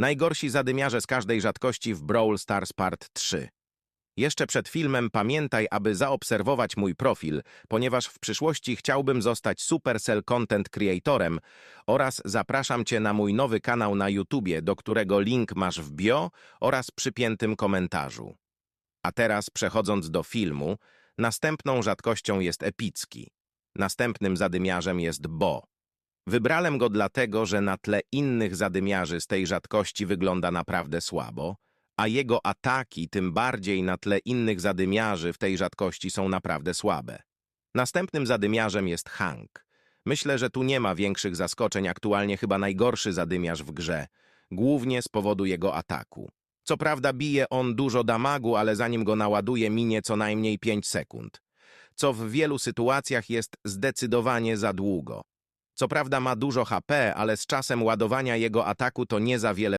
Najgorsi zadymiarze z każdej rzadkości w Brawl Stars Part 3. Jeszcze przed filmem pamiętaj, aby zaobserwować mój profil, ponieważ w przyszłości chciałbym zostać Supercell Content Creatorem oraz zapraszam Cię na mój nowy kanał na YouTubie, do którego link masz w bio oraz przypiętym komentarzu. A teraz przechodząc do filmu, następną rzadkością jest epicki. Następnym zadymiarzem jest Bo. Wybrałem go dlatego, że na tle innych zadymiarzy z tej rzadkości wygląda naprawdę słabo, a jego ataki tym bardziej na tle innych zadymiarzy w tej rzadkości są naprawdę słabe. Następnym zadymiarzem jest Hank. Myślę, że tu nie ma większych zaskoczeń, aktualnie chyba najgorszy zadymiarz w grze, głównie z powodu jego ataku. Co prawda bije on dużo damagu, ale zanim go naładuje minie co najmniej 5 sekund, co w wielu sytuacjach jest zdecydowanie za długo. Co prawda ma dużo HP, ale z czasem ładowania jego ataku to nie za wiele